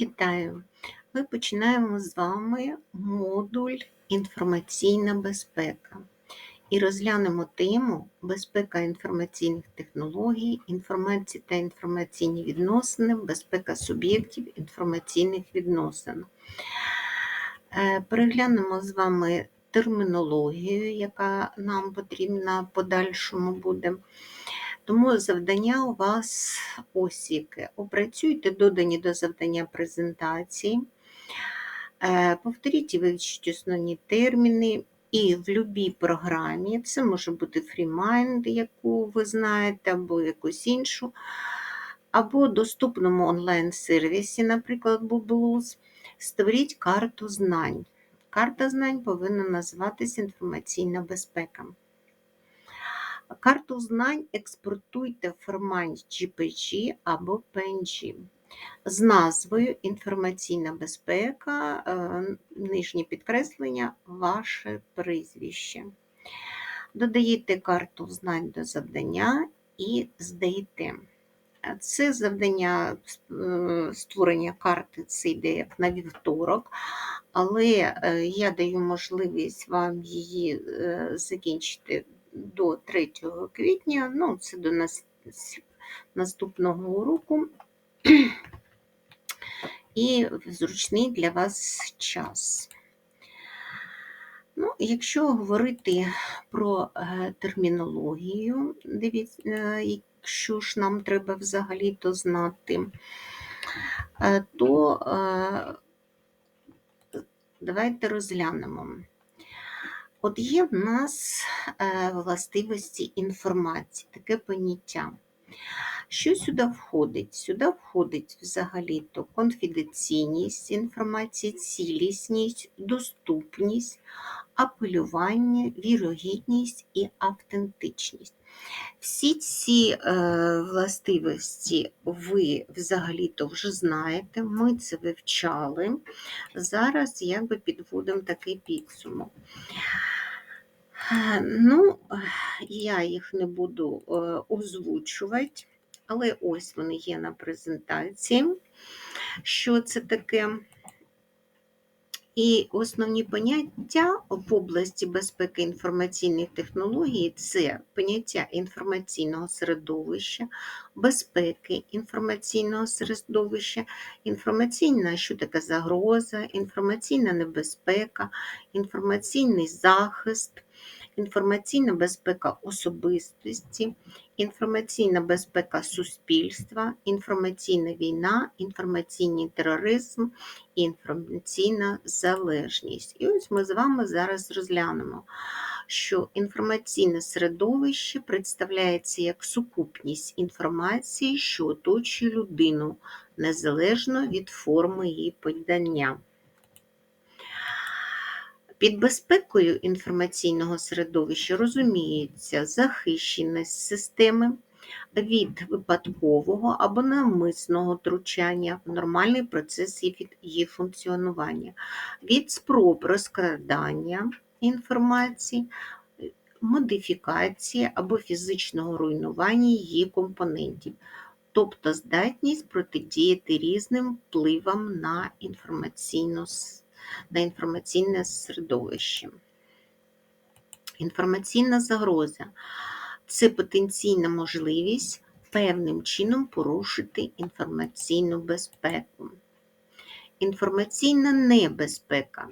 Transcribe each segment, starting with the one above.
Вітаю! Ми починаємо з вами модуль Інформаційна безпека і розглянемо тему безпека інформаційних технологій, інформації та інформаційні відносини, безпека суб'єктів інформаційних відносин. Е, Переглянемо з вами термінологію, яка нам потрібна в подальшому буде. Тому завдання у вас ось яке. Опрацюйте додані до завдання презентації, Е, повторіть і вивчіть основні терміни. І в будь-якій програмі, це може бути FreeMind, яку ви знаєте, або якусь іншу, або доступному онлайн-сервісі, наприклад, Bubblus, створіть карту знань. Карта знань повинна називатися інформаційна безпека. Карту знань експортуйте в форматі JPG або PNG з назвою Інформаційна безпека, е, нижнє підкреслення, ваше прізвище. Додаєте карту знань до завдання і здаєте. Це завдання е, створення карти, це йде як на вівторок, але е, я даю можливість вам її закінчити до 3 квітня, ну, це до нас, наступного уроку і зручний для вас час. Ну, Якщо говорити про е, термінологію, дивіться, е, якщо ж нам треба взагалі-то знати, е, то давайте розглянемо. От є в нас властивості інформації, таке поняття. Що сюди входить? Сюди входить взагалі-то конфіденційність інформації, цілісність, доступність, апелювання, вірогідність і автентичність. Всі ці е, властивості ви взагалі-то вже знаєте, ми це вивчали. Зараз якби підводимо такий підсумок. Ну, я їх не буду е, озвучувати, але ось вони є на презентації. Що це таке? І основні поняття в області безпеки інформаційних технологій це поняття інформаційного середовища, безпеки інформаційного середовища, інформаційна, що таке загроза, інформаційна небезпека, інформаційний захист, інформаційна безпека особистості, інформаційна безпека суспільства, інформаційна війна, інформаційний тероризм, інформаційна залежність. І ось ми з вами зараз розглянемо, що інформаційне середовище представляється як сукупність інформації, що оточує людину незалежно від форми її подання. Під безпекою інформаційного середовища розуміється захищеність системи від випадкового або навмисного втручання в нормальний процес її функціонування, від спроб розкрадання інформації, модифікації або фізичного руйнування її компонентів. Тобто здатність протидіяти різним впливам на інформаційну систему на інформаційне середовище. Інформаційна загроза це потенційна можливість певним чином порушити інформаційну безпеку. Інформаційна небезпека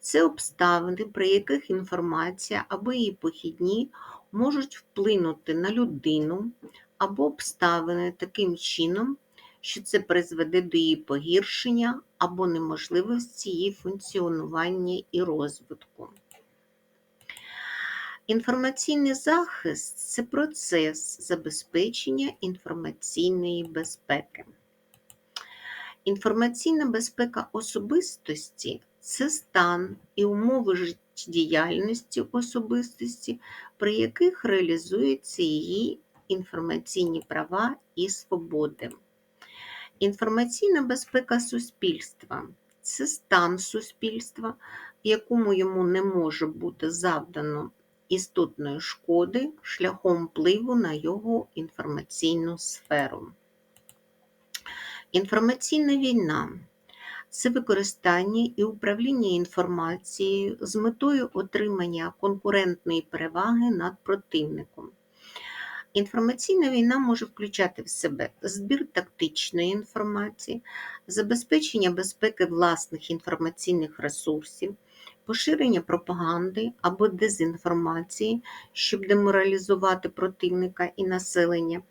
це обставини, при яких інформація або її похідні можуть вплинути на людину або обставини таким чином, що це призведе до її погіршення або неможливості її функціонування і розвитку. Інформаційний захист це процес забезпечення інформаційної безпеки. Інформаційна безпека особистості це стан і умови життєдіяльності особистості, при яких реалізуються її інформаційні права і свободи. Інформаційна безпека суспільства це стан суспільства, в якому йому не може бути завдано істотної шкоди шляхом впливу на його інформаційну сферу. Інформаційна війна це використання і управління інформацією з метою отримання конкурентної переваги над противником. Інформаційна війна може включати в себе збір тактичної інформації, забезпечення безпеки власних інформаційних ресурсів, поширення пропаганди або дезінформації, щоб деморалізувати противника і населення,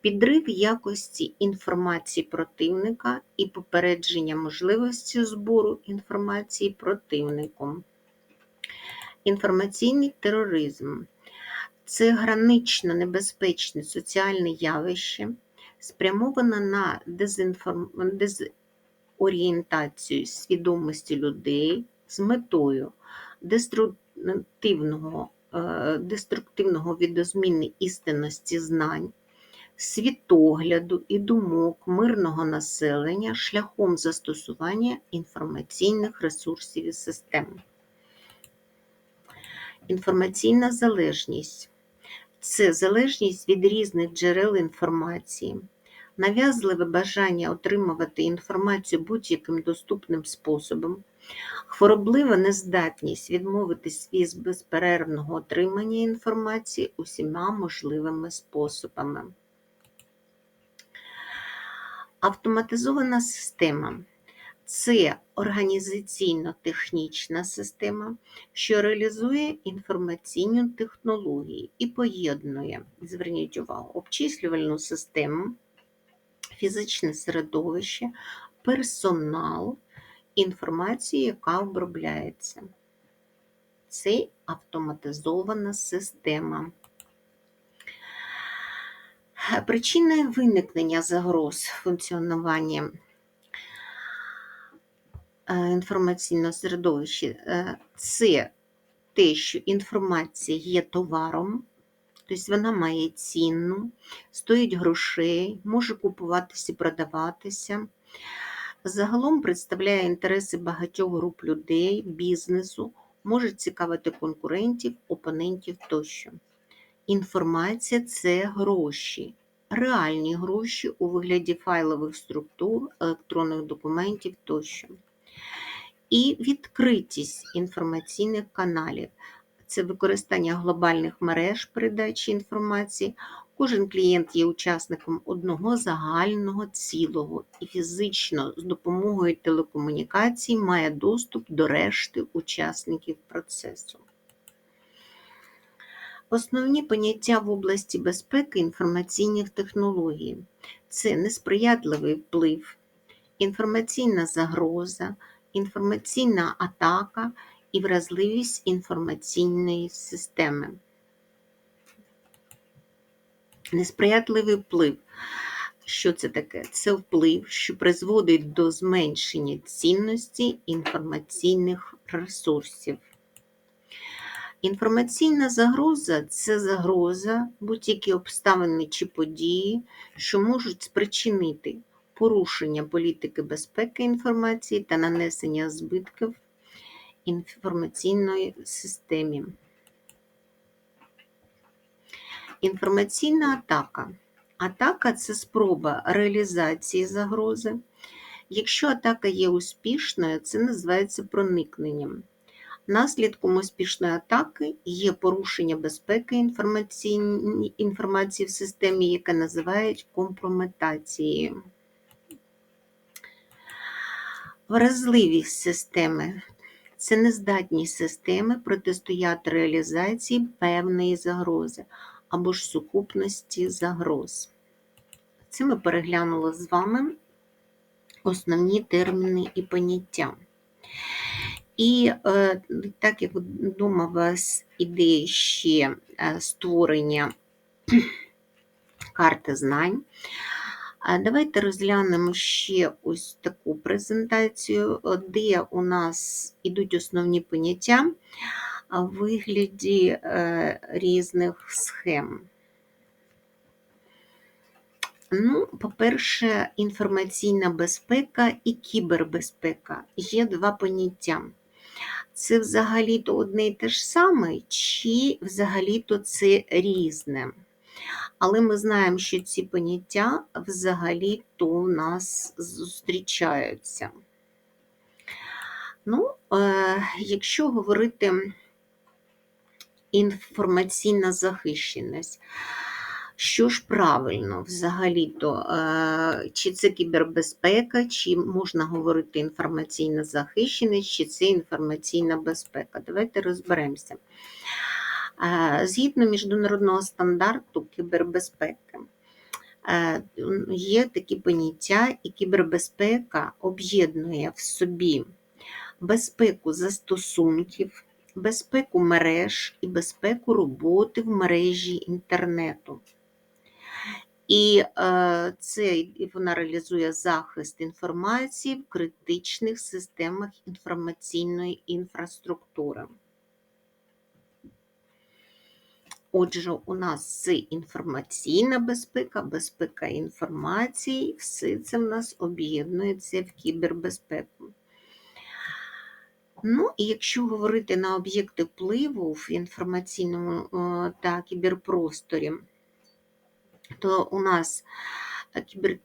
підрив якості інформації противника і попередження можливості збору інформації противником. Інформаційний тероризм це гранично небезпечне соціальне явище, спрямоване на дезінформ... дезорієнтацію свідомості людей з метою деструктивного, е, деструктивного відозміни істинності знань, світогляду і думок мирного населення шляхом застосування інформаційних ресурсів і систем. Інформаційна залежність це залежність від різних джерел інформації, нав'язливе бажання отримувати інформацію будь-яким доступним способом, хвороблива нездатність відмовитись від безперервного отримання інформації усіма можливими способами. Автоматизована система це організаційно-технічна система, що реалізує інформаційні технології і поєднує, зверніть увагу, обчислювальну систему, фізичне середовище, персонал, інформацію, яка обробляється. Це автоматизована система. Причини виникнення загроз функціонування інформаційного середовища е, це те, що інформація є товаром, тобто вона має ціну, стоїть грошей, може купуватися і продаватися. Загалом представляє інтереси багатьох груп людей, бізнесу, може цікавити конкурентів, опонентів тощо. Інформація це гроші, реальні гроші у вигляді файлових структур, електронних документів тощо. І відкритість інформаційних каналів це використання глобальних мереж передачі інформації. Кожен клієнт є учасником одного загального цілого і фізично з допомогою телекомунікацій має доступ до решти учасників процесу. Основні поняття в області безпеки інформаційних технологій це несприятливий вплив, інформаційна загроза, інформаційна атака і вразливість інформаційної системи. Несприятливий вплив. Що це таке? Це вплив, що призводить до зменшення цінності інформаційних ресурсів. Інформаційна загроза це загроза, будь-які обставини чи події, що можуть спричинити порушення політики безпеки інформації та нанесення збитків інформаційної системі. Інформаційна атака. Атака це спроба реалізації загрози. Якщо атака є успішною, це називається проникненням. Наслідком успішної атаки є порушення безпеки інформації в системі, яке називають компрометацією. Вразливість системи це нездатність системи протистояти реалізації певної загрози або ж сукупності загроз. Це ми переглянули з вами основні терміни і поняття. І е, так як вдома вас іде ще е, створення карти знань, давайте розглянемо ще ось таку презентацію, де у нас ідуть основні поняття в вигляді е, різних схем. Ну, По-перше, інформаційна безпека і кібербезпека є два поняття це взагалі-то одне і те ж саме, чи взагалі-то це різне. Але ми знаємо, що ці поняття взагалі-то у нас зустрічаються. Ну, е, якщо говорити інформаційна захищеність, що ж правильно взагалі-то, е, чи це кібербезпека, чи можна говорити інформаційна захищеність, чи це інформаційна безпека? Давайте розберемося. Згідно міжнародного стандарту кібербезпеки, е, є такі поняття, і кібербезпека об'єднує в собі безпеку застосунків, безпеку мереж і безпеку роботи в мережі інтернету. І е, це вона реалізує захист інформації в критичних системах інформаційної інфраструктури. Отже, у нас це інформаційна безпека, безпека інформації, все це в нас об'єднується в кібербезпеку. Ну, і якщо говорити на об'єкти впливу в інформаційному е, та кіберпросторі, то у нас кібер,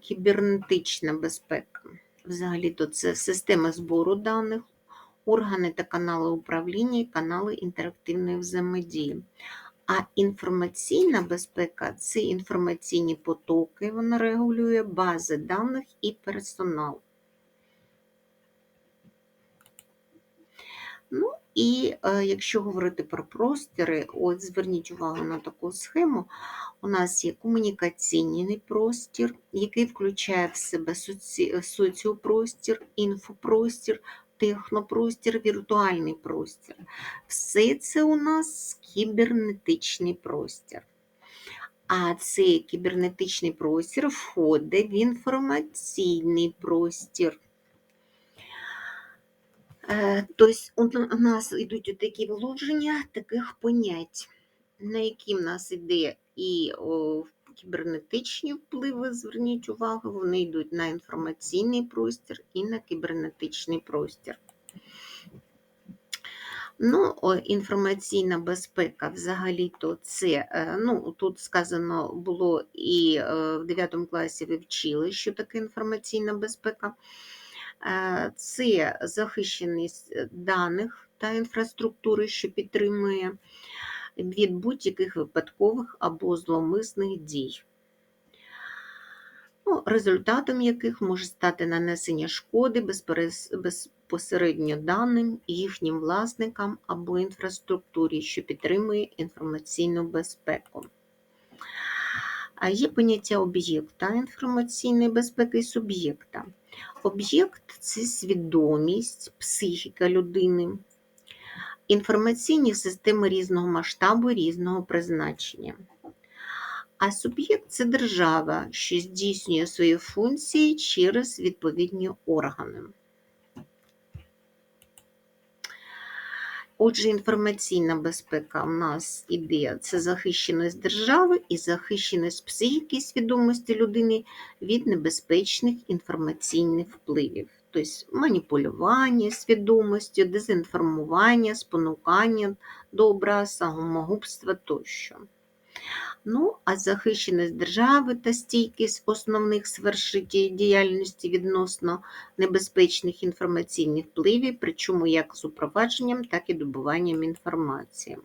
кібернетична безпека. Взагалі-то це система збору даних, органи та канали управління і канали інтерактивної взаємодії. А інформаційна безпека це інформаційні потоки, вона регулює бази даних і персонал. Ну і е, якщо говорити про простіри, от зверніть увагу на таку схему. У нас є комунікаційний простір, який включає в себе соці... соціопростір, інфопростір, технопростір, віртуальний простір. Все це у нас кібернетичний простір. А цей кібернетичний простір входить в інформаційний простір. Тобто у нас йдуть такі вложення таких понять, на які в нас йде і кібернетичні впливи, зверніть увагу, вони йдуть на інформаційний простір і на кібернетичний простір. Ну, інформаційна безпека взагалі-то це, е, ну, тут сказано було і е, в 9 класі ви вчили, що таке інформаційна безпека. Е, Це захищеність даних та інфраструктури, що підтримує від будь-яких випадкових або зловмисних дій. Ну, результатом яких може стати нанесення шкоди безпосередньо даним, їхнім власникам або інфраструктурі, що підтримує інформаційну безпеку. А є поняття об'єкта інформаційної безпеки і суб'єкта. Об'єкт це свідомість, психіка людини, інформаційні системи різного масштабу, різного призначення. А суб'єкт це держава, що здійснює свої функції через відповідні органи. Отже, інформаційна безпека у нас іде це захищеність держави і захищеність психіки свідомості людини від небезпечних інформаційних впливів, тобто маніпулювання свідомістю, дезінформування, спонукання до образ, самогубства тощо. Ну, а захищеність держави та стійкість основних сфер діяльності відносно небезпечних інформаційних впливів, причому як з упровадженням, так і добуванням інформації.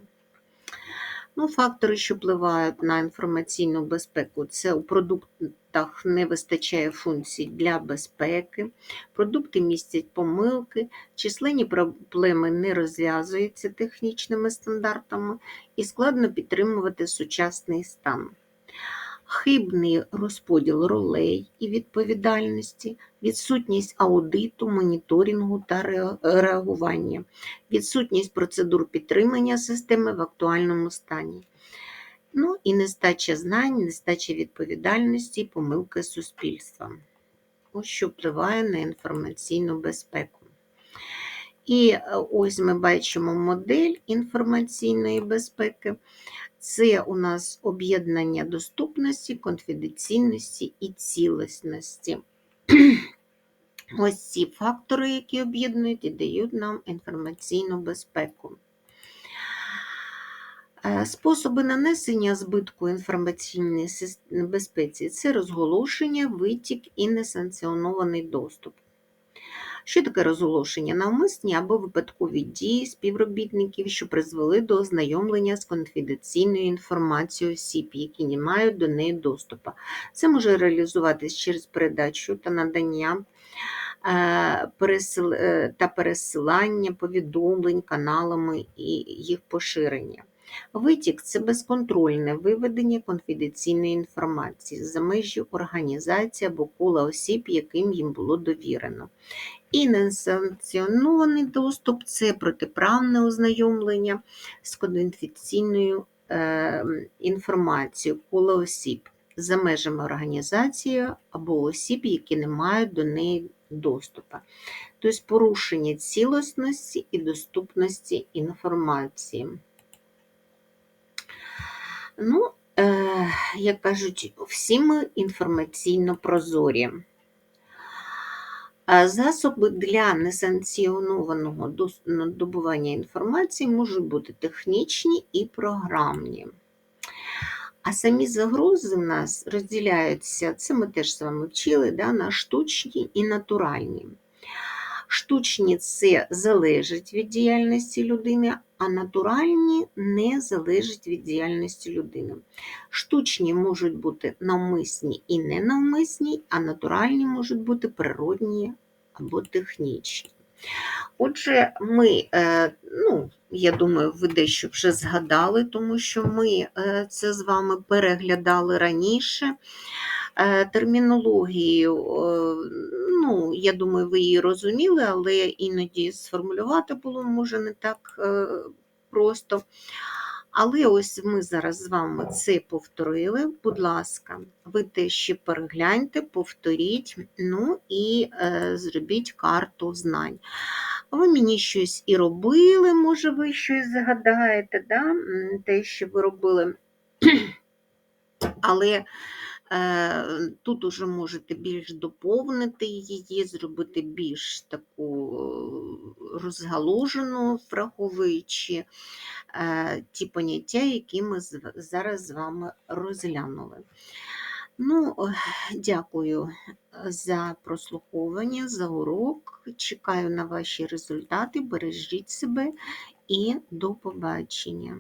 Ну, Фактори, що впливають на інформаційну безпеку, це у продуктах не вистачає функцій для безпеки, продукти містять помилки, численні проблеми не розв'язуються технічними стандартами і складно підтримувати сучасний стан. Хибний розподіл ролей і відповідальності, відсутність аудиту, моніторингу та реагування, відсутність процедур підтримання системи в актуальному стані. Ну і нестача знань, нестача відповідальності, помилки суспільства. Ось що впливає на інформаційну безпеку. І е, ось ми бачимо модель інформаційної безпеки. Це у нас об'єднання доступності, конфіденційності і цілісності. Ось ці фактори, які об'єднують і дають нам інформаційну безпеку. Е, Способи нанесення збитку інформаційній безпеці це розголошення, витік і несанкціонований доступ. Що таке розголошення? Навмисні або випадкові дії співробітників, що призвели до ознайомлення з конфіденційною інформацією осіб, які не мають до неї доступу. Це може реалізуватись через передачу та надання та пересилання повідомлень каналами і їх поширення. Витік це безконтрольне виведення конфіденційної інформації за межі організації або кола осіб, яким їм було довірено. І несанкціонований доступ це протиправне ознайомлення з конфіденційною е, інформацією кола осіб за межами організації або осіб, які не мають до неї доступу. Тобто порушення цілісності і доступності інформації. Ну, е, як кажуть, всі ми інформаційно прозорі. Засоби для несанкціонованого добування інформації можуть бути технічні і програмні. А самі загрози в нас розділяються, це ми теж з вами вчили, да, на штучні і натуральні. Штучні це залежить від діяльності людини, а натуральні не залежать від діяльності людини. Штучні можуть бути навмисні і ненавмисні, а натуральні можуть бути природні або технічні. Отже, ми, е, ну, я думаю, ви дещо вже згадали, тому що ми е, це з вами переглядали раніше. Е, Термінологію, ну, я думаю, ви її розуміли, але іноді сформулювати було може не так просто. Але ось ми зараз з вами це повторили. Будь ласка, ви те ще перегляньте, повторіть, ну і е, зробіть карту знань. Ви мені щось і робили, може, ви щось згадаєте, да? те, що ви робили. Але е, тут уже можете більш доповнити її, зробити більш таку е, розгалужену, враховуючи е, ті поняття, які ми зараз з вами розглянули. Ну, е, дякую за прослуховування, за урок. Чекаю на ваші результати. Бережіть себе і до побачення.